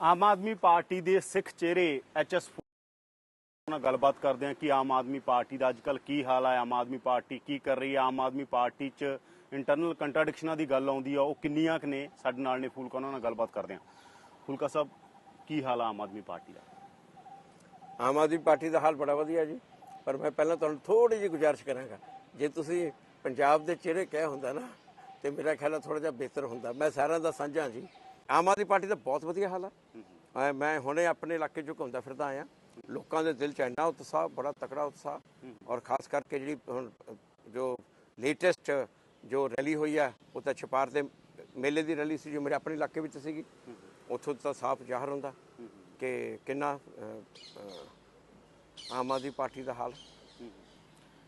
Aam Aadmi party ਦੇ ਸਿੱਖ ਚਿਹਰੇ HS ਨਾਲ ਗੱਲਬਾਤ ਕਰਦੇ ਹਾਂ ਕਿ ਆਮ ਆਦਮੀ ਪਾਰਟੀ ਦਾ ਅੱਜਕੱਲ ਕੀ ਹਾਲ ਹੈ ਆਮ ਆਦਮੀ ਪਾਰਟੀ ਕੀ ਕਰ ਰਹੀ ਹੈ ਆਮ ਆਦਮੀ ਪਾਰਟੀ 'ਚ ਇੰਟਰਨਲ ਕੰਟਰਡਿਕਸ਼ਨਾਂ ਦੀ ਗੱਲ ਆਉਂਦੀ ਆ, ਉਹ ਕਿੰਨੀਆਂ ਕੁ ਨੇ? ਸਾਡੇ ਨਾਲ ਨੇ ਫੂਲਕਾ, ਉਹਨਾਂ ਨਾਲ ਗੱਲਬਾਤ ਕਰਦੇ ਹਾਂ। ਫੂਲਕਾ ਸਾਹਿਬ, ਕੀ ਹਾਲ ਆ ਆਮ ਆਦਮੀ ਪਾਰਟੀ ਦਾ? ਆਮ ਆਦਮੀ ਪਾਰਟੀ ਦਾ ਹਾਲ ਬੜਾ ਵਧੀਆ ਜੀ, ਪਰ ਮੈਂ ਪਹਿਲਾਂ ਤੁਹਾਨੂੰ ਥੋੜੀ ਜਿਹੀ ਗੁਜ਼ਾਰਿਸ਼ ਕਰਾਂਗਾ। ਜੇ ਤੁਸੀਂ ਪੰਜਾਬ ਦੇ ਚਿਹਰੇ ਕਹਿ ਹੁੰਦਾ ਨਾ, ਤੇ ਮੇਰਾ ਖਿਆਲ ਹੈ ਥੋੜਾ ਜਿਹਾ ਬਿਹਤਰ ਹੁੰਦਾ। ਮੈਂ ਸਾਰਿਆਂ ਦਾ ਸਾਂਝਾ ਜੀ। ਆਮ ਆਦਮੀ ਪਾਰਟੀ ਦਾ ਬਹੁਤ ਵਧੀਆ ਹਾਲ ਆ। ਮੈਂ ਹੁਣੇ ਆਪਣੇ ਇਲਾਕੇ 'ਚ ਘੁੰਮਦਾ ਫਿਰਦਾ ਆਇਆ। ਲੋਕਾਂ ਦੇ ਦਿਲ 'ਚ ਇੰਨਾ ਉਤਸ਼ਾਹ ਬੜਾ ਤਕੜਾ ਉਤਸ਼ਾਹ। ਔਰ ਖਾਸ ਕਰਕੇ ਜਿਹੜੀ ਹੁਣ ਜੋ ਲੇਟੈਸਟ ਜੋ ਰੈਲੀ ਹੋਈ ਆ ਉਹ ਤਾਂ ਛਪਾਰ ਦੇ ਮੇਲੇ ਦੀ ਰੈਲੀ ਸੀ ਜੋ ਮੇਰੇ ਆਪਣੇ ਇਲਾਕੇ ਵਿੱਚ ਸੀਗੀ। ਉੱਥੋਂ ਤਾਂ ਸਾਫ਼ ਜ਼ਾਹਰ ਹੁੰਦਾ ਕਿ ਕਿੰਨਾ ਆਮ ਆਦਮੀ ਪਾਰਟੀ ਦਾ ਹਾਲ।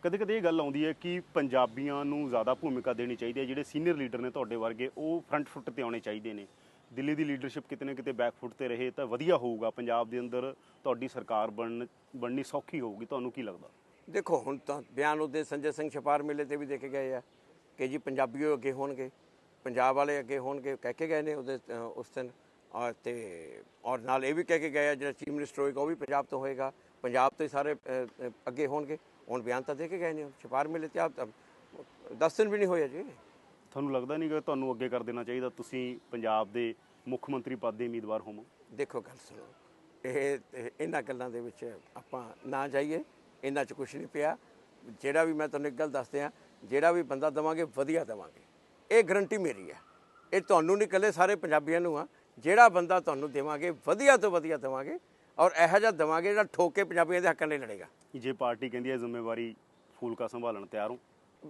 ਕਦੇ ਕਦੇ ਇਹ ਗੱਲ ਆਉਂਦੀ ਹੈ ਕਿ ਪੰਜਾਬੀਆਂ ਨੂੰ ਜ਼ਿਆਦਾ ਭੂਮਿਕਾ ਦੇਣੀ ਚਾਹੀਦੀ ਹੈ। ਜਿਹੜੇ ਸੀਨੀਅਰ ਲੀਡਰ ਨੇ ਤੁਹਾਡੇ ਵਰਗੇ ਉਹ ਫਰੰਟ ਫੁੱਟ ਤੇ ਆਉਣੇ ਚਾਹੀਦੇ ਨੇ। ਦਿੱਲੀ ਦੀ ਲੀਡਰਸ਼ਿਪ ਕਿਤੇ ਨਾ ਕਿਤੇ ਬੈਕ ਫੁੱਟ ਤੇ ਰਹੇ ਤਾਂ ਵਧੀਆ ਹੋਊਗਾ। ਪੰਜਾਬ ਦੇ ਅੰਦਰ ਤੁਹਾਡੀ ਸਰਕਾਰ ਬਣਨ ਬਣਨੀ ਸੌਖੀ ਹੋਊਗੀ। ਤੁਹਾਨੂੰ ਕੀ ਲੱਗਦਾ? ਦੇਖੋ ਹੁਣ ਤਾਂ ਬਿਆਨ ਉਹਦੇ ਸੰਜੇ ਸਿੰਘ ਛਪਾਰ ਮੇਲੇ ਤੇ ਵੀ ਦੇਖੇ ਗਏ ਆ ਕਿ ਜੀ ਪੰਜਾਬੀਓ ਅੱਗੇ ਹੋਣਗੇ ਪੰਜਾਬ ਵਾਲੇ ਅੱਗੇ ਹੋਣਗੇ ਕਹਿ ਕੇ ਗਏ ਨੇ ਉਹਦੇ ਉਸ ਦਿਨ। ਔਰ ਤੇ ਔਰ ਨਾਲ ਇਹ ਵੀ ਕਹਿ ਕੇ ਗਏ ਆ ਜਿਹੜਾ ਚੀਫ ਮਿਨਿਸਟਰ ਹੋਏਗਾ ਉਹ ਵੀ ਪੰਜਾਬ ਤੋਂ ਹੋਏਗਾ। ਪੰਜਾਬ ਤੋਂ ਹੀ ਸਾਰੇ ਅੱਗੇ ਹੋਣਗੇ। ਹੁਣ ਬਿਆਨ ਤਾਂ ਦੇ ਕੇ ਗਏ ਨੇ ਛਪਾਰ ਮੇਲੇ ਤੇ ਆਪ 10 ਦਿਨ ਵੀ ਨਹੀਂ ਹੋਇਆ ਜੀ ਤੁਹਾਨੂੰ ਲੱਗਦਾ ਨਹੀਂ ਕਿ ਤੁਹਾਨੂੰ ਅੱਗੇ ਕਰ ਦੇਣਾ ਚਾਹੀਦਾ? ਤੁਸੀਂ ਪੰਜਾਬ ਦੇ ਮੁੱਖ ਮੰਤਰੀ ਪਦ ਦੇ ਉਮੀਦਵਾਰ ਹੋਵੋ? ਦੇਖੋ ਗੱਲ ਸੁਣੋ। ਇਹ ਇਹ- ਇਹਨਾਂ ਗੱਲਾਂ ਦੇ ਵਿੱਚ ਆਪਾਂ ਨਾ ਜਾਈਏ। ਇਹਨਾਂ 'ਚ ਕੁਝ ਨਹੀਂ ਪਿਆ। ਜਿਹੜਾ ਵੀ ਮੈਂ ਤੁਹਾਨੂੰ ਇੱਕ ਗੱਲ ਦੱਸ ਦਿਆਂ ਜਿਹੜਾ ਵੀ ਬੰਦਾ ਦਵਾਂਗੇ ਵਧੀਆ ਦਵਾਂਗੇ। ਇਹ ਗਰੰਟੀ ਮੇਰੀ ਹੈ। ਇਹ ਤੁਹਾਨੂੰ ਨਹੀਂ ਇਕੱਲੇ ਸਾਰੇ ਪੰਜਾਬੀਆਂ ਨੂੰ ਆ। ਜਿਹੜਾ ਬੰਦਾ ਤੁਹਾਨੂੰ ਦੇਵਾਂਗੇ ਵਧੀਆ ਤੋਂ ਵਧੀਆ ਦਵਾਂਗੇ ਔਰ ਇਹੋ ਜਿਹਾ ਦਵਾਂਗੇ ਜਿਹੜਾ ਠੋਕ ਪੰਜਾਬੀਆਂ ਦੇ ਹੱਕਾਂ ਲਈ ਲੜੇਗਾ। ਜੇ ਪਾਰਟੀ ਕਹਿੰਦੀ ਹੈ ਜ਼ਿੰਮੇਵਾਰੀ ਫੂਲਕਾ ਸੰਭਾਲਣ ਤਿਆਰ ਹੋ।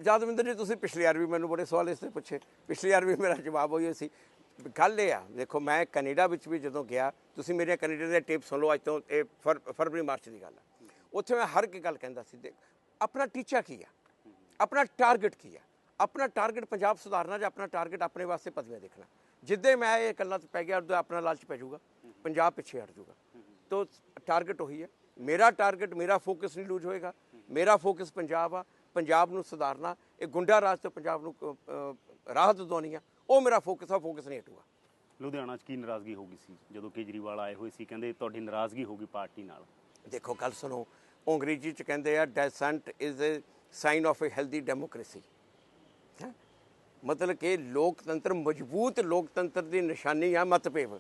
ਯਾਦਵਿੰਦਰ ਜੀ ਤੁਸੀਂ ਪਿਛਲੀ ਵਾਰ ਵੀ ਮੈਨੂੰ ਬੜੇ ਸਵਾਲ ਇਸ ਤੇ ਪੁੱਛੇ। ਪਿਛਲੀ ਵਾਰ ਵੀ ਮੇਰਾ ਜਵਾਬ ਹੋਈ ਸੀ ਗੱਲ ਇਹ ਆ। ਦੇਖੋ, ਮੈਂ ਕੈਨੇਡਾ ਵਿੱਚ ਵੀ ਜਦੋਂ ਗਿਆ, ਤੁਸੀਂ ਮੇਰੇ ਕੈਨੇਡਾ ਦੇ ਟਿਪ ਸੁਣ ਲਓ, ਅੱਜ ਤੋਂ ਇਹ ਫਰ- ਫਰਵਰੀ, ਮਾਰਚ ਦੀ ਗੱਲ ਆ। ਉੱਥੇ ਮੈਂ ਹਰ ਇੱਕ ਗੱਲ ਕਹਿੰਦਾ ਸੀ, ਦੇਖ, ਆਪਣਾ ਟੀਚਾ ਕੀ ਆ? ਆਪਣਾ ਟਾਰਗੇਟ ਕੀ ਆ? ਆਪਣਾ ਟਾਰਗੇਟ ਪੰਜਾਬ ਸੁਧਾਰਨਾ ਜਾਂ ਆਪਣਾ ਟਾਰਗੇਟ ਆਪਣੇ ਵਾਸਤੇ ਪਦਵੀਆਂ ਦੇਖਣਾ? ਜਿੱਦੇ ਮੈਂ ਇਹ ਇਕੱਲਾ 'ਚ ਪੈ ਗਿਆ, ਉਦੋਂ ਆਪਣਾ ਲਾਲਚ ਪੈ ਜਾਊਗਾ, ਪੰਜਾਬ ਪਿੱਛੇ ਹਟ ਜਾਊਗਾ। ਤੋ ਟਾਰਗੇਟ ਉਹੀ ਹੈ ਮੇਰਾ ਟਾਰਗੇਟ, ਮੇਰਾ ਫੋਕਸ ਨਹੀਂ ਲੂਜ ਹੋਏਗਾ। ਮੇਰਾ ਫੋਕਸ ਪੰਜਾਬ ਆ। ਪੰਜਾਬ ਨੂੰ ਸੁਧਾਰਨਾ, ਇਹ ਗੁੰਡਾ ਰਾਜ ਤੋਂ ਪੰਜਾਬ ਨੂੰ ਰਾਹਤ ਦਿਵਾਉਣੀ ਆ। ਉਹ ਮੇਰਾ ਫੋਕਸ ਆ ਫੋਕਸ ਨਹੀਂ ਹਟੂਗਾ। ਲੁਧਿਆਣਾ 'ਚ ਕੀ ਨਾਰਾਜ਼ਗੀ ਹੋ ਗਈ ਸੀ? ਜਦੋਂ ਕੇਜਰੀਵਾਲ ਆਏ ਹੋਏ ਸੀ ਕਹਿੰਦੇ ਤੁਹਾਡੀ ਨਾਰਾਜ਼ਗੀ ਹੋ ਗਈ ਪਾਰਟੀ ਨਾਲ। ਦੇਖੋ ਗੱਲ ਸੁਣੋ ਉਹ ਅੰਗਰੇਜ਼ੀ ਚ ਕਹਿੰਦੇ ਆ dissent is a sign of a healthy democracy ਮਤਲਬ ਕਿ ਲੋਕਤੰਤਰ ਮਜ਼ਬੂਤ ਲੋਕਤੰਤਰ ਦੀ ਨਿਸ਼ਾਨੀ ਆ ਮਤਭੇਵ।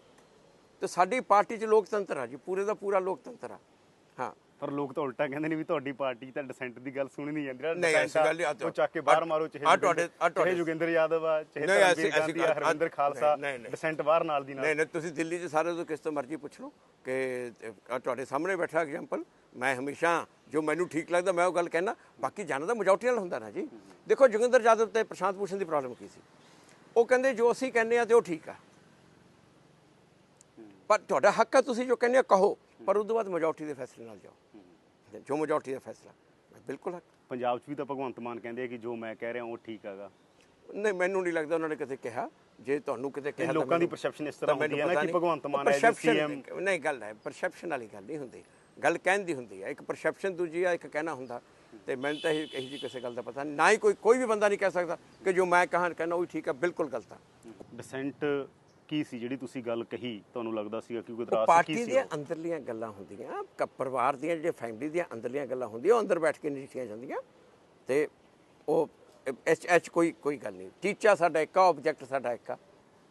ਤੇ ਸਾਡੀ ਪਾਰਟੀ ਚ ਲੋਕਤੰਤਰ ਆ ਜੀ ਪੂਰੇ ਦਾ ਪੂਰਾ ਲੋਕਤੰਤਰ ਆ। ਹਾਂ। ਪਰ ਲੋਕ ਤਾਂ ਉਲਟਾ ਕਹਿੰਦੇ ਨੇ ਵੀ ਤੁਹਾਡੀ ਪਾਰਟੀ ਤਾਂ ਡਿਸੈਂਟ ਦੀ ਗੱਲ ਸੁਣੀ ਨਹੀਂ ਜਾਂਦੀ। ਨਹੀਂ, ਐਸੀ ਗੱਲ ਨਹੀਂ, ਉਹ ਚੱਕ ਕੇ ਬਾਹਰ ਮਾਰੋ ਚਾਹੇ ਆ ਤੁਹਾਡੇ- ਆ ਤੁਹਾਡੇ- ਜੋਗਿੰਦਰ ਯਾਦਵ ਆ ਚਾਹੇ ਨਹੀਂ, ਐਸੀ- ਐਸੀ ਹਰਵਿੰਦਰ ਖਾਲਸਾ। ਡਿਸੈਂਟ ਬਾਹਰ ਨਾਲ ਦੀ ਨਾਲ। ਨਹੀਂ ਨਹੀਂ ਤੁਸੀਂ ਦਿੱਲੀ 'ਚ ਸਾਰੇ ਤੋਂ ਕਿਸ ਤੋਂ ਮਰਜ਼ੀ ਪੁੱਛ ਲਓ ਕਿ ਤੁਹਾਡੇ ਸਾਹਮਣੇ ਬੈਠਾ ਐਗਜ਼ਾਮਪਲ ਮੈਂ ਹਮੇਸ਼ਾ ਜੋ ਮੈਨੂੰ ਠੀਕ ਲੱਗਦਾ ਮੈਂ ਉਹ ਗੱਲ ਕਹਿਣਾ ਬਾਕੀ ਜਾਣਾ ਤਾਂ ਮੈਜੋਰਟੀ ਨਾਲ ਹੁੰਦਾ ਨਾ ਜੀ। ਦੇਖੋ ਜੋਗਿੰਦਰ ਜਾਦਵ ਤੇ ਪ੍ਰਸ਼ਾਂਤ ਭੂਸ਼ਣ ਦੀ ਪ੍ਰੋਬਲਮ ਕੀ ਸੀ? ਉਹ ਕਹਿੰਦੇ ਜੋ ਅਸੀਂ ਕਹਿੰਦੇ ਆ ਤੇ ਉਹ ਠੀਕ ਆ। ਪਰ ਤੁਹਾਡਾ ਹੱਕ ਆ ਤੁਸੀਂ ਜੋ ਕਹਿੰਦੇ ਆ ਕਹੋ। ਪਰ ਉਸ ਤੋਂ ਬਾਅਦ ਮੈਜੋਰਟੀ ਦੇ ਫੈਸਲੇ ਨਾਲ ਜਾਓ। ਜੋ ਮੈਜੋਰਟੀ ਦਾ ਫੈਸਲਾ ਬਿਲਕੁਲ ਹੱਕ। ਪੰਜਾਬ 'ਚ ਵੀ ਤਾਂ ਭਗਵੰਤ ਮਾਨ ਕਹਿੰਦੇ ਆ ਕਿ ਜੋ ਮੈਂ ਕਹਿ ਰਿਹਾ ਉਹ ਠੀਕ ਹੈਗਾ। ਨਹੀਂ ਮੈਨੂੰ ਨਹੀਂ ਲੱਗਦਾ ਉਹਨਾਂ ਨੇ ਕਿਤੇ ਕਿਹਾ। ਜੇ ਤੁਹਾਨੂੰ ਕਿਤੇ ਕਿਹਾ ਤਾਂ ਲੋਕਾਂ ਦੀ perception ਇਸ ਤਰ੍ਹਾਂ ਹੁੰਦੀ ਹੈ ਨਾ ਕਿ। ਭਗਵੰਤ ਮਾਨ ਹੈ ਜੀ CM ਨਹੀਂ ਗੱਲ ਹੈ ਪਰਸੈਪਸ਼ਨ ਵਾਲੀ ਗੱਲ ਨਹੀਂ ਹੁੰਦੀ। ਗੱਲ ਕਹਿਣ ਦੀ ਹੁੰਦੀ ਹੈ। ਇੱਕ ਪਰਸੈਪਸ਼ਨ ਦੂਜੀ ਆ ਇੱਕ ਕਹਿਣਾ ਹੁੰਦਾ। ਤੇ ਮੈਨੂੰ ਤਾਂ ਇਹ ਜੀ ਕਿਸੇ ਗੱਲ ਦਾ ਪਤਾ ਨਹੀਂ। ਨਾ ਹੀ ਕੋਈ ਕੋਈ ਵੀ ਬੰਦਾ ਨਹੀਂ ਕਹਿ ਸਕਦਾ ਕਿ ਜੋ ਮੈਂ ਕਹਾਂ ਕਹਿਣਾ ਉਹ ਠੀਕ ਹੈ ਬਿਲਕੁਲ ਗਲਤ ਆ। ਡਿਸੈਂਟ ਕੀ ਸੀ ਜਿਹੜੀ ਤੁਸੀਂ ਗੱਲ ਕਹੀ? ਤੁਹਾਨੂੰ ਲੱਗਦਾ ਸੀਗਾ ਕਿ ਕੋਈ ਉਹ ਦਰਾਸ ਪਾਰਟੀ ਕੀ ਸੀ ਦੀਆਂ ਉਹ? ਅੰਦਰਲੀਆਂ ਗੱਲਾਂ ਹੁੰਦੀਆਂ ਕ- ਪਰਿਵਾਰ ਦੀਆਂ ਜਿਹੜੇ ਫੈਮਿਲੀ ਦੀਆਂ ਅੰਦਰਲੀਆਂ ਗੱਲਾਂ ਹੁੰਦੀਆਂ ਉਹ ਅੰਦਰ ਬੈਠ ਕੇ ਨਜਿੱਠੀਆਂ ਜਾਂਦੀਆਂ। ਤੇ ਉਹ ਐਚ ਐਚ ਕੋਈ ਕੋਈ ਗੱਲ ਨਹੀਂ। ਟੀਚਾ ਸਾਡਾ ਇੱਕ ਆਬਜੈਕਟ ਸਾਡਾ ਇੱਕ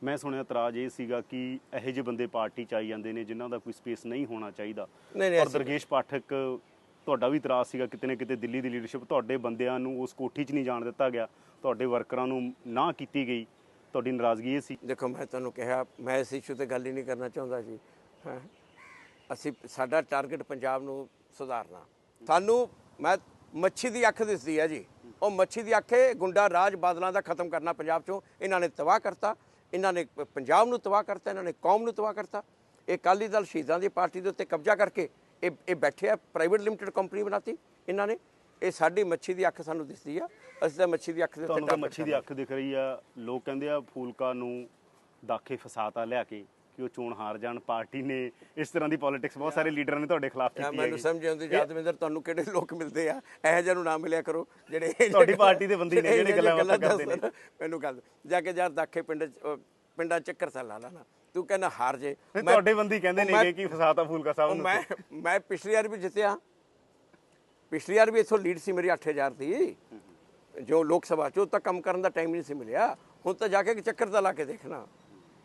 ਮੈਂ ਸੁਣਿਆ ਇਤਰਾਜ਼ ਇਹ ਸੀਗਾ ਕਿ ਇਹੋ ਜਿਹੇ ਬੰਦੇ ਪਾਰਟੀ ਚ ਆਈ ਜਾਂਦੇ ਨੇ ਜਿਨ੍ਹਾਂ ਦਾ ਕੋਈ ਸਪੇਸ ਨਹੀਂ ਹੋਣਾ ਚਾਹੀਦਾ। ਨਹੀਂ, ਨਹੀਂ, ਔਰ ਐਸੀ- ਦਰਗੇਸ਼ ਪਾਠਕ ਤੁਹਾਡਾ ਵੀ ਇਤਰਾਜ਼ ਸੀਗਾ ਕਿਤੇ ਨਾ ਕਿਤੇ ਦਿੱਲੀ ਦੀ ਲੀਡਰਸ਼ਿਪ ਤੁਹਾਡੇ ਬੰਦਿਆਂ ਨੂੰ ਉਸ ਕੋਠੀ 'ਚ ਨਹੀਂ ਜਾਣ ਦਿੱਤਾ ਗਿਆ। ਤੁਹਾਡੇ ਵਰਕਰਾਂ ਨੂੰ ਨਾ ਕੀਤੀ ਗਈ। ਤੁਹਾਡੀ ਨਾਰਾਜ਼ਗੀ ਇਹ ਸੀ? ਦੇਖੋ, ਮੈਂ ਤੁਹਾਨੂੰ ਕਿਹਾ, ਮੈਂ ਇਸ ਇਸ਼ੂ ਤੇ ਗੱਲ ਹੀ ਨਹੀਂ ਕਰਨਾ ਚਾਹੁੰਦਾ ਜੀ ਅਸੀਂ, ਸਾਡਾ ਟਾਰਗੇਟ ਪੰਜਾਬ ਨੂੰ ਸੁਧਾਰਨਾ। ਸਾਨੂੰ, ਮੈਂ ਮੱਛੀ ਦੀ ਅੱਖ ਦਿਸਦੀ ਹੈ ਜੀ। ਉਹ ਮੱਛੀ ਦੀ ਅੱਖ ਹੈ ਗੁੰਡਾ ਰਾਜ ਬਾਦਲਾਂ ਦਾ ਖਤਮ ਕਰਨਾ ਪੰਜਾਬ ਚੋਂ। ਇਹਨਾਂ ਨੇ ਤਬਾਹ ਕਰਤਾ। ਇਹਨਾਂ ਨੇ ਪੰਜਾਬ ਨੂੰ ਤਬਾਹ ਕਰਤਾ, ਇਹਨਾਂ ਨੇ ਕੌਮ ਨੂੰ ਤਬਾਹ ਕਰਤਾ। ਇਹ ਅਕਾਲੀ ਦਲ ਸ਼ਹੀਦਾਂ ਦੀ ਪਾਰਟੀ ਦੇ ਉੱਤੇ ਕਬਜ਼ਾ ਕਰਕੇ ਇਹ ਇਹ ਬੈਠੇ ਆ ਪ੍ਰਾਈਵੇਟ ਲਿਮਟਿਡ ਕੰਪਨੀ ਬਣਾਤੀ ਇਹਨਾਂ ਨੇ। ਇਹ ਸਾਡੀ ਮੱਛੀ ਦੀ ਅੱਖ ਸਾਨੂੰ ਦਿਸਦੀ ਆ ਅਸੀਂ ਤਾਂ ਮੱਛੀ ਦੀ ਅੱਖ ਦੇ ਉੱਤੇ ਤੁਹਾਨੂੰ ਤਾਂ ਮੱਛੀ ਦੀ ਅੱਖ ਦਿਖ ਰਹੀ ਆ ਲੋਕ ਕਹਿੰਦੇ ਆ ਫੂਲਕਾ ਨੂੰ ਦਾਖੇ ਫਸਾਤਾ ਲਿਆ ਕੇ ਕਿ ਉਹ ਚੋਣ ਹਾਰ ਜਾਣ ਪਾਰਟੀ ਨੇ ਇਸ ਤਰ੍ਹਾਂ ਦੀ ਪੋਲਿਟਿਕਸ ਬਹੁਤ ਸਾਰੇ ਲੀਡਰਾਂ ਨੇ ਤੁਹਾਡੇ ਖਿਲਾਫ ਕੀਤੀ ਮੈਨੂੰ ਹੈ ਸਮਝ ਆਉਂਦੀ ਯਾਦਵਿੰਦਰ ਤੁਹਾਨੂੰ ਕਿਹੜੇ ਲੋਕ ਮਿਲਦੇ ਆ? ਇਹੋ ਜਿਹੇ ਨੂੰ ਨਾ ਮਿਲਿਆ ਕਰੋ ਜਿਹੜੇ ਤੁਹਾਡੀ ਪਾਰਟੀ ਦੇ ਬੰਦੇ ਨੇ ਜਿਹੜੇ ਗੱਲਾਂ ਬਾਤਾਂ ਕਰਦੇ ਨੇ। ਮੈਨੂੰ ਗੱਲ ਜਾ ਕੇ ਯਾਰ ਦਾਖੇ ਪਿੰਡ ਪਿੰਡਾਂ ਚੱਕਰ ਸਾ ਲਾ ਲਾ ਨਾ। ਤੂੰ ਕਹਿੰਦਾ ਹਾਰ ਜੇ। ਤੁਹਾਡੇ ਬੰਦੀ ਕਹਿੰਦੇ ਨੇਗੇ ਕਿ ਫਸਾਤਾ ਫੂਲਕਾ ਸਾਹਿਬ ਨੂੰ ਮੈਂ ਮੈਂ ਪਿਛਲੀ ਵਾਰ ਵੀ ਜਿੱਤਿਆ। ਪਿਛਲੀ ਵਾਰ ਵੀ ਇਥੋਂ ਲੀਡ ਸੀ ਮੇਰੀ 8000 ਦੀ ਜੋ ਲੋਕ ਸਭਾ ਚ ਤਾਂ ਕੰਮ ਕਰਨ ਦਾ ਟਾਈਮ ਨਹੀਂ ਸੀ ਮਿਲਿਆ। ਹੁਣ ਤਾਂ ਜਾ ਕੇ ਇੱਕ ਚੱਕਰ ਤਾਂ ਲਾ ਕੇ ਦੇਖਣਾ।